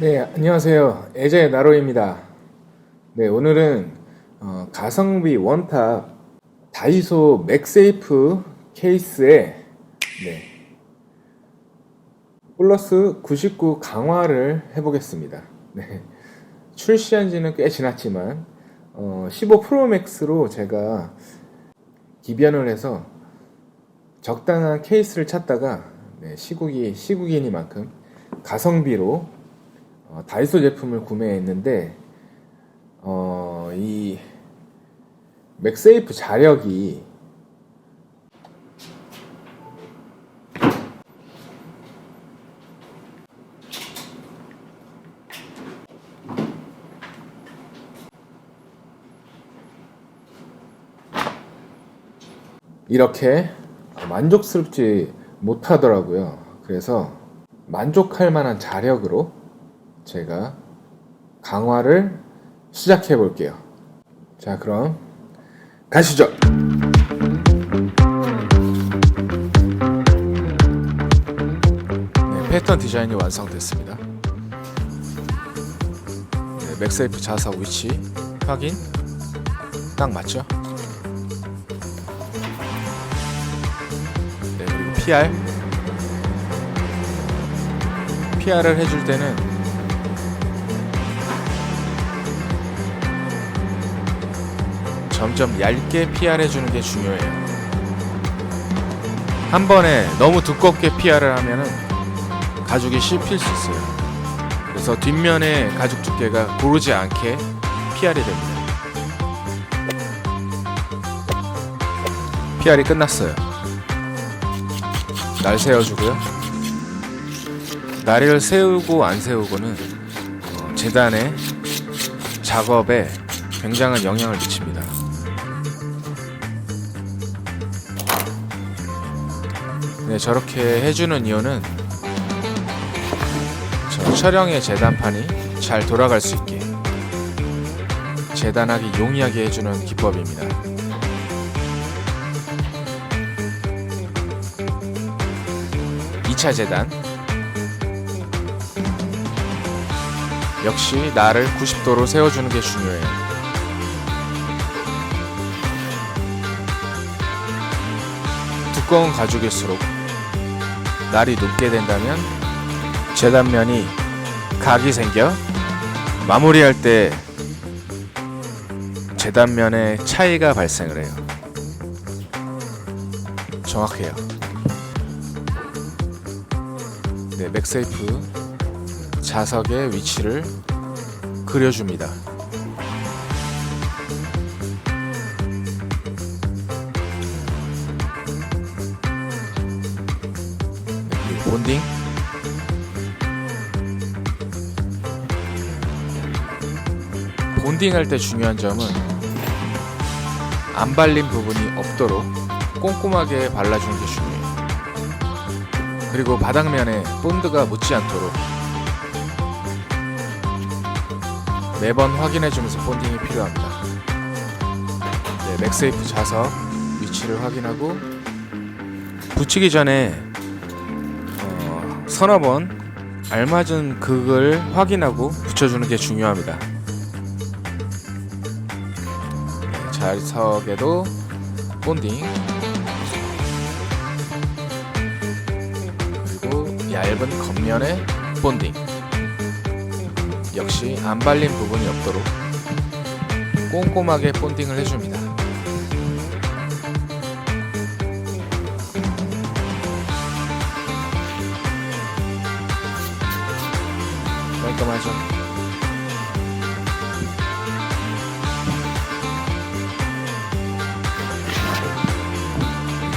네, 안녕하세요. 애자의 나로입니다. 네, 오늘은 어, 가성비 원탑 다이소 맥세이프 케이스에 네, 플러스 99 강화를 해보겠습니다. 네, 출시한 지는 꽤 지났지만 어, 15 프로맥스로 제가 기변을 해서 적당한 케이스를 찾다가 네, 시국이 시국이니만큼 가성비로 어, 다이소 제품을 구매했는데 어, 이 맥세이프 자력이 이렇게 만족스럽지 못하더라고요. 그래서 만족할 만한 자력으로 제가 강화를 시작해 볼게요. 자, 그럼 가시죠. 네, 패턴 디자인이 완성됐습니다. 네, 맥세이프 자석 위치 확인 딱 맞죠? 네, 그리고 PR PR을 해줄 때는 점점 얇게 PR 해 주는 게 중요해요. 한 번에 너무 두껍게 PR을 하면은 가죽이 씹힐 수 있어요. 그래서 뒷면에 가죽 두께가 고르지 않게 PR이 됩니다. PR이 끝났어요. 날 세워주고요. 날을 세우고 안 세우고는 어, 재단의 작업에 굉장한 영향을 미칩니다. 네, 저렇게 해주는 이유는 저 촬영의 재단판이 잘 돌아갈 수 있게 재단하기 용이하게 해주는 기법입니다. 이차 재단 역시 날을 90도로 세워주는 게 중요해요. 두꺼운 가죽일수록 날이 높게 된다면 재단면이 각이 생겨 마무리할 때 재단면에 차이가 발생을 해요. 정확해요. 네, 맥세이프 자석의 위치를 그려줍니다. 본딩 본딩 할 때 중요한 점은 안 발린 부분이 없도록 꼼꼼하게 발라주는 게 중요해요. 그리고 바닥면에 본드가 묻지 않도록 매번 확인해주면서 본딩이 필요합니다. 네, 맥세이프 자석 위치를 확인하고 붙이기 전에 어, 서너 번 알맞은 극을 확인하고 붙여주는 게 중요합니다. 네, 자석에도 본딩 그리고 얇은 겉면에 본딩 역시 안 발린 부분이 없도록 꼼꼼하게 본딩을 해줍니다. 깔끔하죠?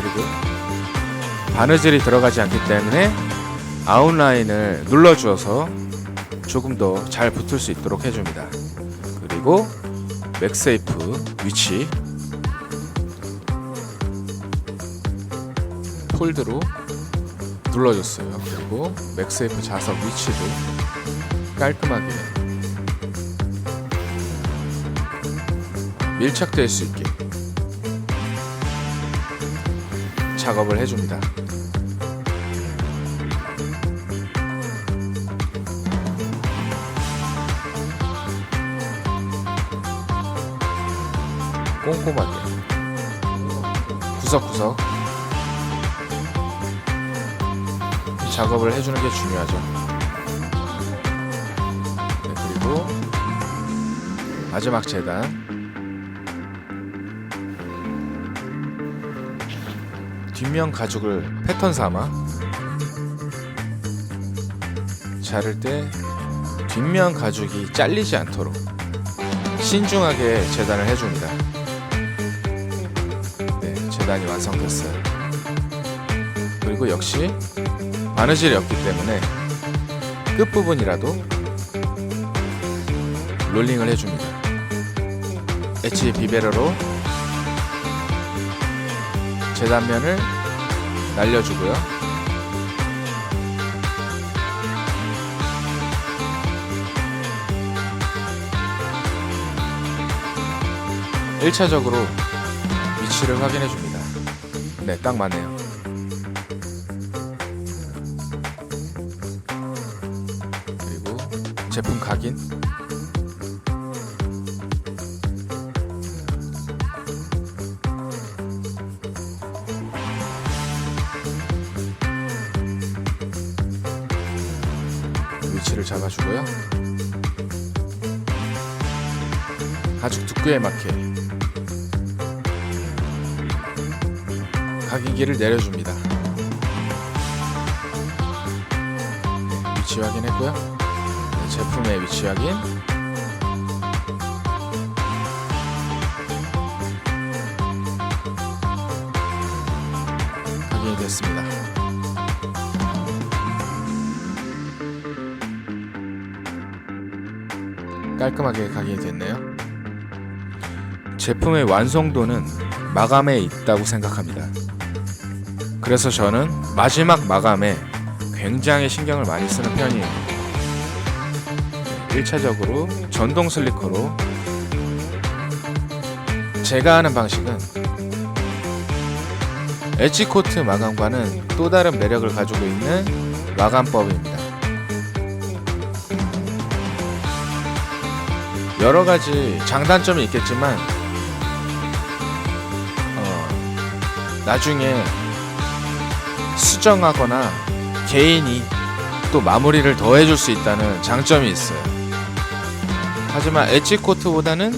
그리고 바느질이 들어가지 않기 때문에 아웃라인을 눌러주어서 조금 더 잘 붙을 수 있도록 해줍니다. 그리고 맥세이프 위치 폴드로 눌러줬어요. 그리고 맥세이프 자석 위치도 깔끔하게 밀착될 수 있게 작업을 해줍니다. 꼼꼼하게 구석구석 작업을 해주는 게 중요하죠. 네, 그리고 마지막 재단 뒷면 가죽을 패턴 삼아 자를 때 뒷면 가죽이 잘리지 않도록 신중하게 재단을 해줍니다. 네, 재단이 완성됐어요. 그리고 역시 바느질이 없기 때문에 끝부분이라도 롤링을 해줍니다. 엣지 비베러로 재단면을 날려주고요. 일차적으로 위치를 확인해 줍니다. 네, 딱 맞네요. 그리고 제품 각인. 위치를 잡아주고요. 가죽 두께에 맞게 각인기를 내려줍니다. 네, 위치 확인했고요. 네, 제품의 위치 확인. 확인이 됐습니다. 깔끔하게 각인이 됐네요. 제품의 완성도는 마감에 있다고 생각합니다. 그래서 저는 마지막 마감에 굉장히 신경을 많이 쓰는 편이에요. 1차적으로 전동 슬리커로 제가 하는 방식은 엣지 코트 마감과는 또 다른 매력을 가지고 있는 마감법입니다. 여러 가지 장단점이 있겠지만 어, 나중에 수정하거나 개인이 또 마무리를 더 해줄 수 있다는 장점이 있어요. 하지만 엣지 코트보다는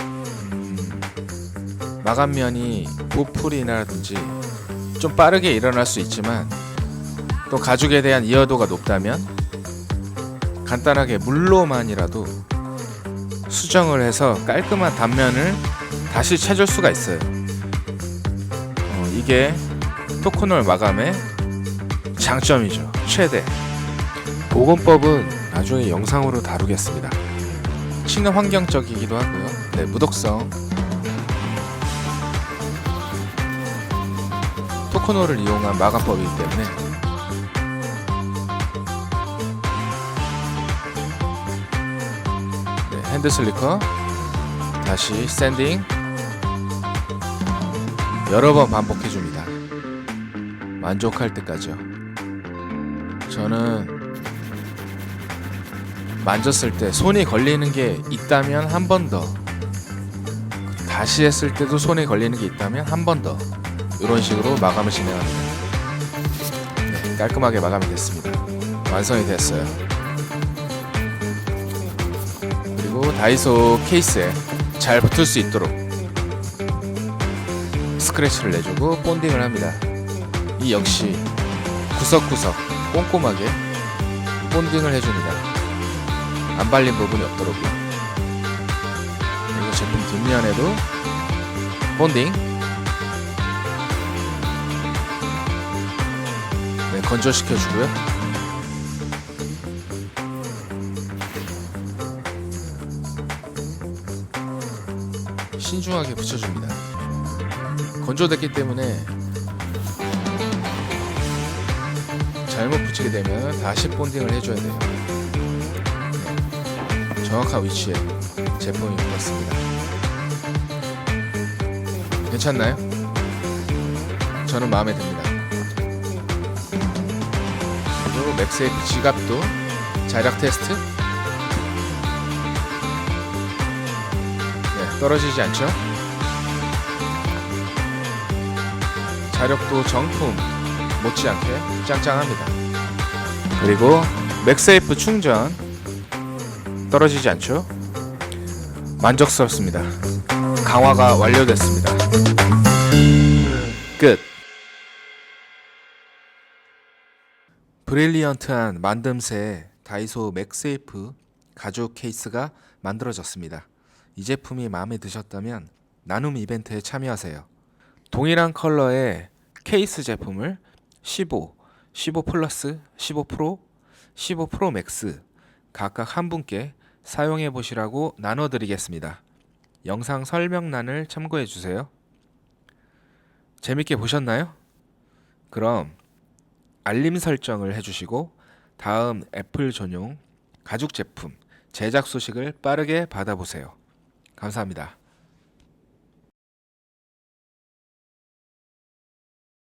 음, 마감면이 보풀이라든지 좀 빠르게 일어날 수 있지만 또 가죽에 대한 이어도가 높다면 간단하게 물로만이라도 수정을 해서 깔끔한 단면을 다시 찾을 수가 있어요. 어, 이게 토크놀 마감의 장점이죠. 최대. 복원법은 나중에 영상으로 다루겠습니다. 친환경적이기도 하고요. 네, 무독성. 토크놀을 이용한 마감법이기 때문에 핸드 슬리커 다시 샌딩 여러 번 반복해 줍니다. 만족할 때까지요. 저는 만졌을 때 손이 걸리는 게 있다면 한 번 더. 다시 했을 때도 손이 걸리는 게 있다면 한 번 더. 이런 식으로 마감을 진행합니다. 네, 깔끔하게 마감이 됐습니다. 완성이 됐어요. 다이소 케이스에 잘 붙을 수 있도록 스크래치를 내주고 본딩을 합니다. 이 역시 구석구석 꼼꼼하게 본딩을 해줍니다. 안 발린 부분이 없도록요. 그리고 제품 뒷면에도 본딩. 네, 건조시켜주고요. 신중하게 붙여줍니다. 건조됐기 때문에 잘못 붙이게 되면 다시 본딩을 해줘야 돼요. 네, 정확한 위치에 제품이 붙었습니다. 괜찮나요? 저는 마음에 듭니다. 그리고 맥스의 지갑도 자력 테스트. 떨어지지 않죠? 자력도 정품 못지않게 짱짱합니다. 그리고 맥세이프 충전 떨어지지 않죠? 만족스럽습니다. 강화가 완료됐습니다. 끝. 브릴리언트한 만듦새 다이소 맥세이프 가죽 케이스가 만들어졌습니다. 이 제품이 마음에 드셨다면 나눔 이벤트에 참여하세요. 동일한 컬러의 케이스 제품을 15, 15 플러스, 15 프로, 15 프로 맥스 각각 한 분께 사용해 보시라고 나눠 드리겠습니다. 영상 설명란을 참고해 주세요. 재밌게 보셨나요? 그럼 알림 설정을 해 주시고 다음 애플 전용 가죽 제품 제작 소식을 빠르게 받아보세요. 감사합니다.